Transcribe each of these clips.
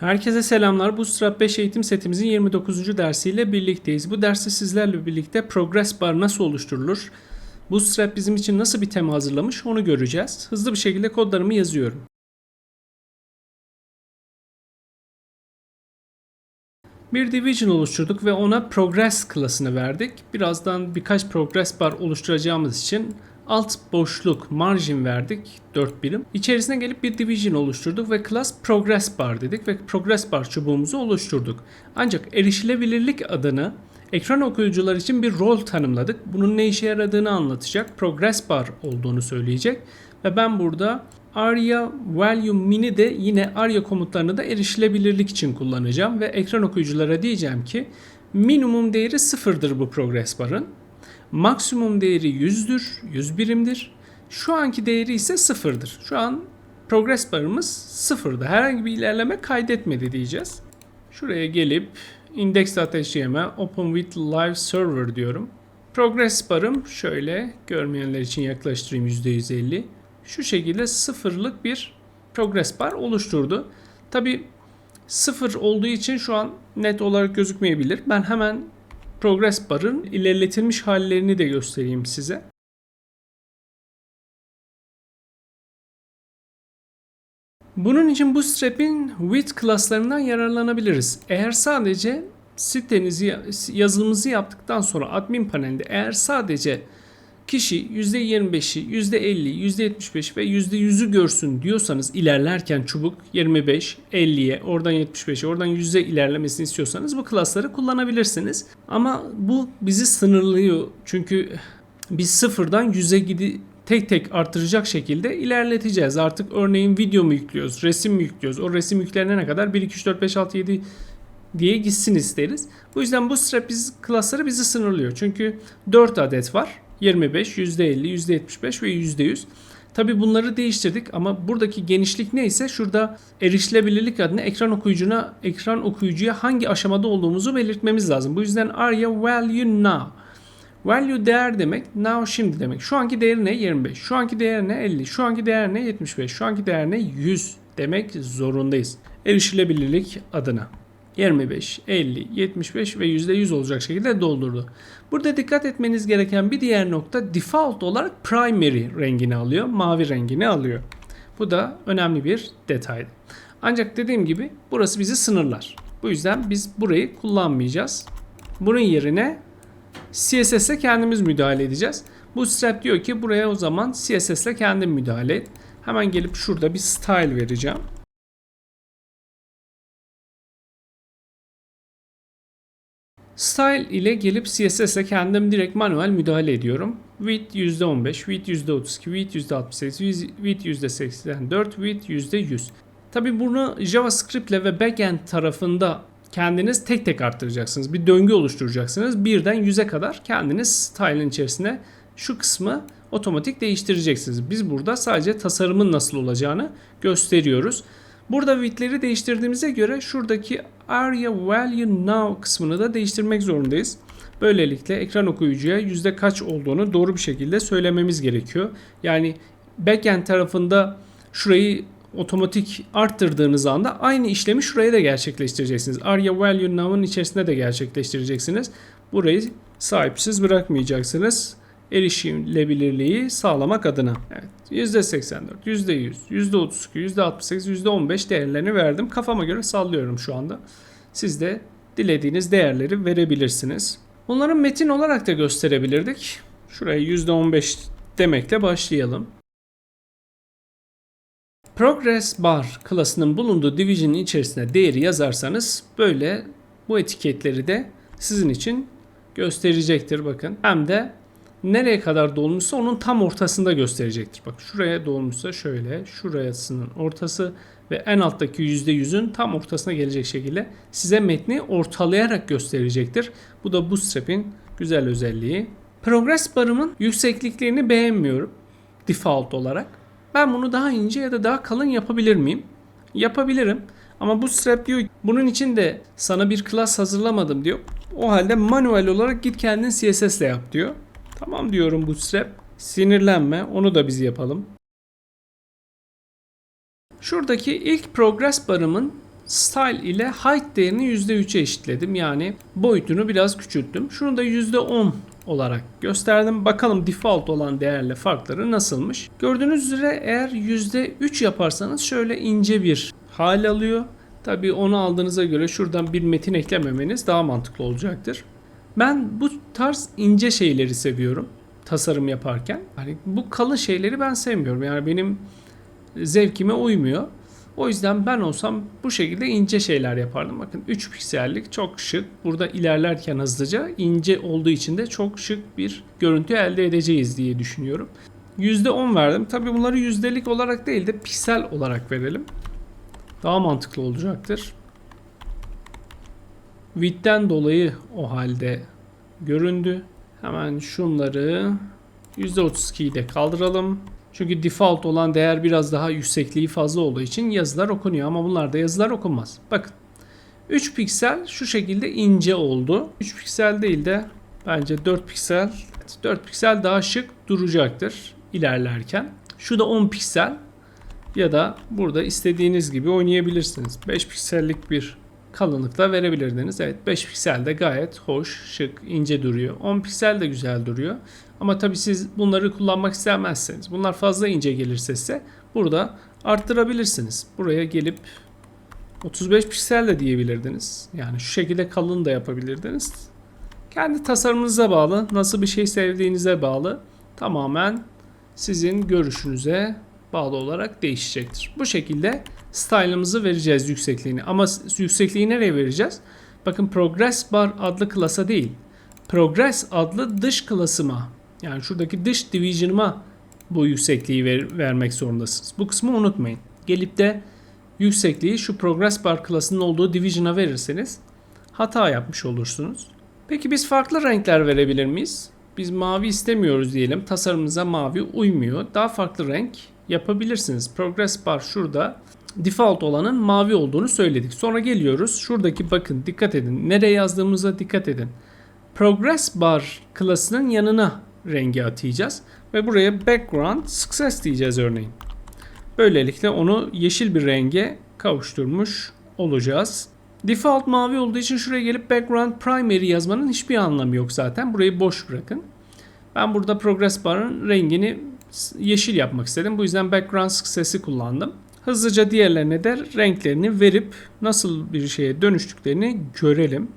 Herkese selamlar. Bootstrap 5 eğitim setimizin 29. dersiyle birlikteyiz. Bu derste sizlerle birlikte Progress Bar nasıl oluşturulur? Bootstrap bizim için nasıl bir tema hazırlamış onu göreceğiz. Hızlı bir şekilde kodlarımı yazıyorum. Bir division oluşturduk ve ona progress klasını verdik. Birazdan birkaç progress bar oluşturacağımız için alt boşluk margin verdik 4 birim. İçerisine gelip bir division oluşturduk ve class progress bar dedik ve progress bar çubuğumuzu oluşturduk. Ancak erişilebilirlik adını ekran okuyucular için bir rol tanımladık. Bunun ne işe yaradığını anlatacak. Progress bar olduğunu söyleyecek ve ben burada Aria Value Mini de yine Aria komutlarını da erişilebilirlik için kullanacağım ve ekran okuyuculara diyeceğim ki minimum değeri sıfırdır bu progress barın. Maksimum değeri 100'dür, 100 birimdir. Şu anki değeri ise sıfırdır. Şu an progress barımız sıfırda. Herhangi bir ilerleme kaydetmedi diyeceğiz. Şuraya gelip index.html open with live server diyorum. Progress barım şöyle görmeyenler için yaklaştırayım %150 şu şekilde sıfırlık bir progress bar oluşturdu. Tabi sıfır olduğu için şu an net olarak gözükmeyebilir. Ben hemen progress barın ilerletilmiş hallerini de göstereyim size. Bunun için Bootstrap'in width klaslarından yararlanabiliriz. Eğer sadece sitenizi yazılımınızı yaptıktan sonra admin panelinde eğer sadece kişi %25'i, %50'yi, %75 ve %100'ü görsün diyorsanız ilerlerken çubuk 25, 50'ye, oradan 75'e, oradan 100'e ilerlemesini istiyorsanız bu klasları kullanabilirsiniz. Ama bu bizi sınırlıyor. Çünkü biz sıfırdan 100'e gidi tek tek artıracak şekilde ilerleteceğiz. Artık örneğin video mu yüklüyoruz, resim mi yüklüyoruz? O resim yüklenene kadar 1, 2, 3, 4, 5, 6, 7 diye gitsin isteriz. Bu yüzden bu strap biz, klasları bizi sınırlıyor. Çünkü 4 adet var. 25, %50, %75 ve %100. Tabi bunları değiştirdik ama buradaki genişlik neyse şurada erişilebilirlik adına ekran okuyucuna ekran okuyucuya hangi aşamada olduğumuzu belirtmemiz lazım. Bu yüzden arya value now. Value değer demek, now şimdi demek. Şu anki değeri ne? 25. Şu anki değer ne? 50. Şu anki değer ne? 75. Şu anki değer ne? 100 demek zorundayız. Erişilebilirlik adına. 25, 50, 75 ve %100 olacak şekilde doldurdu. Burada dikkat etmeniz gereken bir diğer nokta default olarak primary rengini alıyor. Mavi rengini alıyor. Bu da önemli bir detaydı. Ancak dediğim gibi burası bizi sınırlar. Bu yüzden biz burayı kullanmayacağız. Bunun yerine CSS'e kendimiz müdahale edeceğiz. Bu strap diyor ki buraya o zaman CSS ile kendin müdahale et. Hemen gelip şurada bir style vereceğim. Style ile gelip CSS'e kendim direkt manuel müdahale ediyorum. Width %15, width %32, width %68, width %84, width %100. Tabi bunu JavaScript ile ve backend tarafında kendiniz tek tek arttıracaksınız. Bir döngü oluşturacaksınız. Birden 100'e kadar kendiniz style'ın içerisine şu kısmı otomatik değiştireceksiniz. Biz burada sadece tasarımın nasıl olacağını gösteriyoruz. Burada width'leri değiştirdiğimize göre şuradaki area value now kısmını da değiştirmek zorundayız. Böylelikle ekran okuyucuya yüzde kaç olduğunu doğru bir şekilde söylememiz gerekiyor. Yani backend tarafında şurayı otomatik arttırdığınız anda aynı işlemi şuraya da gerçekleştireceksiniz. Area value now'ın içerisinde de gerçekleştireceksiniz. Burayı sahipsiz bırakmayacaksınız erişilebilirliği sağlamak adına. Evet, %84, %100, %32, %68, %15 değerlerini verdim. Kafama göre sallıyorum şu anda. Siz de dilediğiniz değerleri verebilirsiniz. Bunları metin olarak da gösterebilirdik. Şuraya %15 demekle başlayalım. Progress bar klasının bulunduğu division'ın içerisine değeri yazarsanız böyle bu etiketleri de sizin için gösterecektir bakın. Hem de nereye kadar dolmuşsa onun tam ortasında gösterecektir. Bak şuraya dolmuşsa şöyle, şurasının ortası ve en alttaki %100'ün tam ortasına gelecek şekilde size metni ortalayarak gösterecektir. Bu da Bootstrap'in güzel özelliği. Progress barımın yüksekliklerini beğenmiyorum default olarak. Ben bunu daha ince ya da daha kalın yapabilir miyim? Yapabilirim. Ama Bootstrap diyor bunun için de sana bir class hazırlamadım diyor. O halde manuel olarak git kendin CSS ile yap diyor. Tamam diyorum Bootstrap. Sinirlenme. Onu da biz yapalım. Şuradaki ilk progress barımın style ile height değerini %3'e eşitledim. Yani boyutunu biraz küçülttüm. Şunu da %10 olarak gösterdim. Bakalım default olan değerle farkları nasılmış. Gördüğünüz üzere eğer %3 yaparsanız şöyle ince bir hal alıyor. Tabii onu aldığınıza göre şuradan bir metin eklememeniz daha mantıklı olacaktır. Ben bu tarz ince şeyleri seviyorum tasarım yaparken. Hani bu kalın şeyleri ben sevmiyorum. Yani benim zevkime uymuyor. O yüzden ben olsam bu şekilde ince şeyler yapardım. Bakın 3 piksellik çok şık. Burada ilerlerken hızlıca ince olduğu için de çok şık bir görüntü elde edeceğiz diye düşünüyorum. %10 verdim. Tabi bunları yüzdelik olarak değil de piksel olarak verelim. Daha mantıklı olacaktır. Width'ten dolayı o halde göründü. Hemen şunları %32'yi de kaldıralım. Çünkü default olan değer biraz daha yüksekliği fazla olduğu için yazılar okunuyor ama bunlarda yazılar okunmaz. Bakın 3 piksel şu şekilde ince oldu. 3 piksel değil de bence 4 piksel 4 piksel daha şık duracaktır ilerlerken. Şu da 10 piksel ya da burada istediğiniz gibi oynayabilirsiniz. 5 piksellik bir kalınlıkta verebilirdiniz. Evet 5 piksel de gayet hoş, şık, ince duruyor. 10 piksel de güzel duruyor. Ama tabii siz bunları kullanmak istemezseniz, bunlar fazla ince gelirse size burada arttırabilirsiniz. Buraya gelip 35 piksel de diyebilirdiniz. Yani şu şekilde kalın da yapabilirdiniz. Kendi tasarımınıza bağlı, nasıl bir şey sevdiğinize bağlı. Tamamen sizin görüşünüze bağlı olarak değişecektir. Bu şekilde style'ımızı vereceğiz yüksekliğini. Ama yüksekliği nereye vereceğiz? Bakın Progress Bar adlı klasa değil. Progress adlı dış klasıma yani şuradaki dış division'ıma bu yüksekliği ver, vermek zorundasınız. Bu kısmı unutmayın. Gelip de yüksekliği şu Progress Bar klasının olduğu division'a verirseniz hata yapmış olursunuz. Peki biz farklı renkler verebilir miyiz? Biz mavi istemiyoruz diyelim. Tasarımımıza mavi uymuyor. Daha farklı renk yapabilirsiniz. Progress Bar şurada default olanın mavi olduğunu söyledik. Sonra geliyoruz. Şuradaki bakın dikkat edin. Nereye yazdığımıza dikkat edin. Progress Bar klasının yanına rengi atayacağız. Ve buraya background success diyeceğiz örneğin. Böylelikle onu yeşil bir renge kavuşturmuş olacağız. Default mavi olduğu için şuraya gelip background primary yazmanın hiçbir anlamı yok zaten. Burayı boş bırakın. Ben burada progress bar'ın rengini yeşil yapmak istedim. Bu yüzden background success'i kullandım. Hızlıca diğerlerine de renklerini verip nasıl bir şeye dönüştüklerini görelim.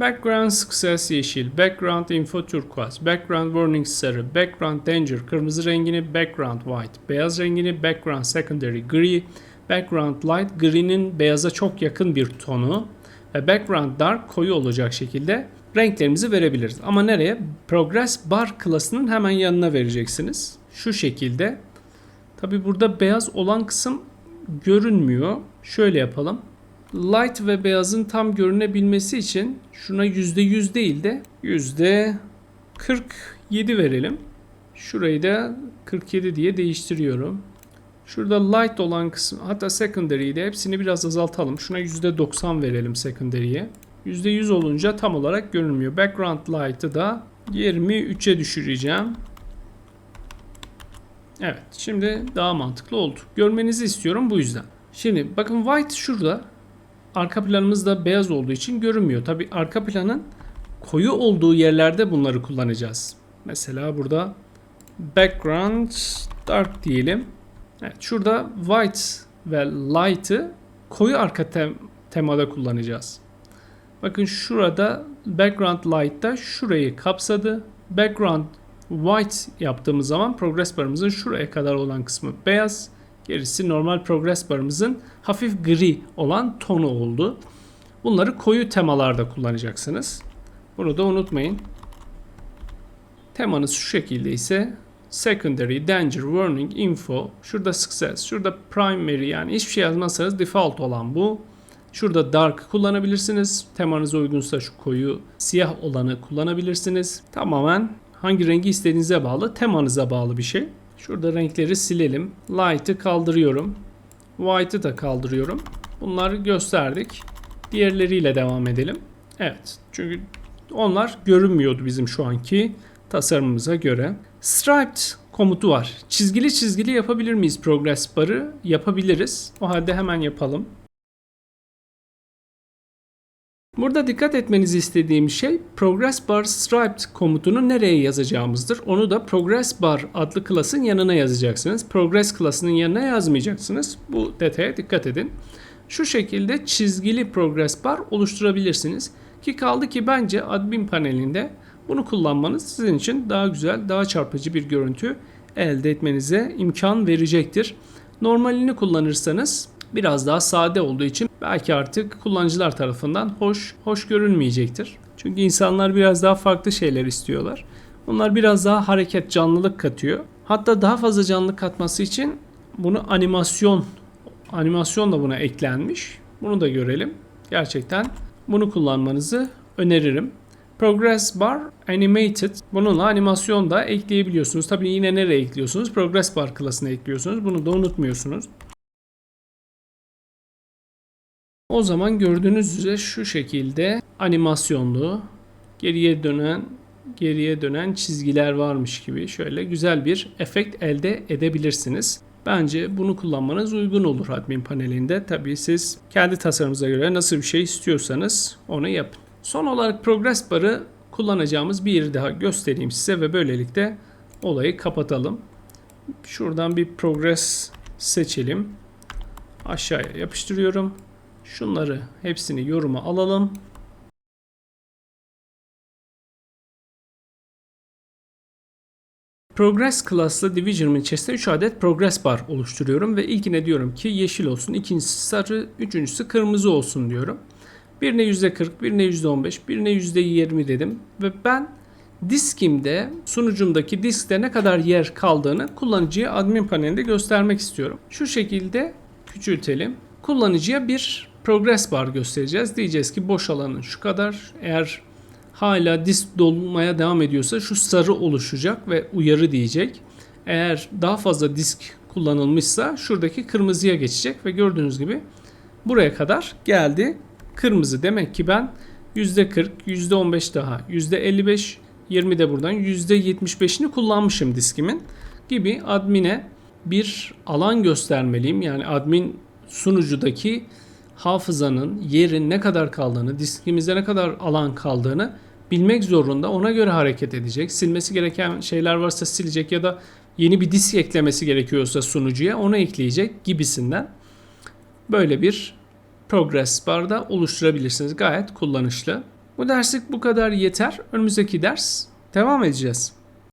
Background Success yeşil, Background Info turkuaz, Background Warning sarı, Background Danger kırmızı rengini, Background White beyaz rengini, Background Secondary gri, Background Light gri'nin beyaza çok yakın bir tonu ve Background Dark koyu olacak şekilde renklerimizi verebiliriz. Ama nereye? Progress Bar klasının hemen yanına vereceksiniz. Şu şekilde. Tabi burada beyaz olan kısım görünmüyor. Şöyle yapalım light ve beyazın tam görünebilmesi için şuna %100 değil de %47 verelim. Şurayı da 47 diye değiştiriyorum. Şurada light olan kısım hatta secondary'yi de hepsini biraz azaltalım. Şuna %90 verelim secondary'ye. %100 olunca tam olarak görünmüyor. Background light'ı da 23'e düşüreceğim. Evet şimdi daha mantıklı oldu. Görmenizi istiyorum bu yüzden. Şimdi bakın white şurada arka planımız da beyaz olduğu için görünmüyor. Tabi arka planın koyu olduğu yerlerde bunları kullanacağız. Mesela burada background dark diyelim. Evet, şurada white ve light'ı koyu arka tem temada kullanacağız. Bakın şurada background light'ta şurayı kapsadı. Background white yaptığımız zaman progress barımızın şuraya kadar olan kısmı beyaz. Gerisi normal progress barımızın hafif gri olan tonu oldu. Bunları koyu temalarda kullanacaksınız. Bunu da unutmayın. Temanız şu şekilde ise secondary, danger, warning, info, şurada success, şurada primary yani hiçbir şey yazmazsanız default olan bu. Şurada dark kullanabilirsiniz. Temanıza uygunsa şu koyu siyah olanı kullanabilirsiniz. Tamamen hangi rengi istediğinize bağlı, temanıza bağlı bir şey. Şurada renkleri silelim. Light'ı kaldırıyorum. White'ı da kaldırıyorum. Bunları gösterdik. Diğerleriyle devam edelim. Evet. Çünkü onlar görünmüyordu bizim şu anki tasarımımıza göre. Striped komutu var. Çizgili çizgili yapabilir miyiz progress bar'ı? Yapabiliriz. O halde hemen yapalım. Burada dikkat etmenizi istediğim şey progress bar striped komutunu nereye yazacağımızdır. Onu da progress bar adlı klasın yanına yazacaksınız. Progress klasının yanına yazmayacaksınız. Bu detaya dikkat edin. Şu şekilde çizgili progress bar oluşturabilirsiniz. Ki kaldı ki bence admin panelinde bunu kullanmanız sizin için daha güzel, daha çarpıcı bir görüntü elde etmenize imkan verecektir. Normalini kullanırsanız biraz daha sade olduğu için belki artık kullanıcılar tarafından hoş hoş görünmeyecektir. Çünkü insanlar biraz daha farklı şeyler istiyorlar. Bunlar biraz daha hareket, canlılık katıyor. Hatta daha fazla canlılık katması için bunu animasyon animasyon da buna eklenmiş. Bunu da görelim. Gerçekten bunu kullanmanızı öneririm. Progress Bar Animated. Bununla animasyon da ekleyebiliyorsunuz. Tabii yine nereye ekliyorsunuz? Progress Bar klasına ekliyorsunuz. Bunu da unutmuyorsunuz. O zaman gördüğünüz üzere şu şekilde animasyonlu geriye dönen geriye dönen çizgiler varmış gibi şöyle güzel bir efekt elde edebilirsiniz. Bence bunu kullanmanız uygun olur admin panelinde. Tabii siz kendi tasarımınıza göre nasıl bir şey istiyorsanız onu yapın. Son olarak Progress Bar'ı kullanacağımız bir yeri daha göstereyim size ve böylelikle olayı kapatalım. Şuradan bir Progress seçelim. Aşağıya yapıştırıyorum. Şunları hepsini yoruma alalım. Progress class'lı Division'ın içerisinde 3 adet Progress bar oluşturuyorum ve ilkine diyorum ki yeşil olsun, ikincisi sarı, üçüncüsü kırmızı olsun diyorum. Birine %40, birine %15, birine %20 dedim ve ben diskimde, sunucumdaki diskte ne kadar yer kaldığını kullanıcıya admin panelinde göstermek istiyorum. Şu şekilde küçültelim. Kullanıcıya bir progress bar göstereceğiz. Diyeceğiz ki boş alanın şu kadar. Eğer hala disk dolmaya devam ediyorsa şu sarı oluşacak ve uyarı diyecek. Eğer daha fazla disk kullanılmışsa şuradaki kırmızıya geçecek ve gördüğünüz gibi buraya kadar geldi. Kırmızı demek ki ben %40, %15 daha, %55, 20 de buradan %75'ini kullanmışım diskimin gibi admine bir alan göstermeliyim. Yani admin sunucudaki hafızanın yerin ne kadar kaldığını, diskimizde ne kadar alan kaldığını bilmek zorunda. Ona göre hareket edecek. Silmesi gereken şeyler varsa silecek ya da yeni bir disk eklemesi gerekiyorsa sunucuya onu ekleyecek gibisinden. Böyle bir progress barda oluşturabilirsiniz. Gayet kullanışlı. Bu derslik bu kadar yeter. Önümüzdeki ders devam edeceğiz.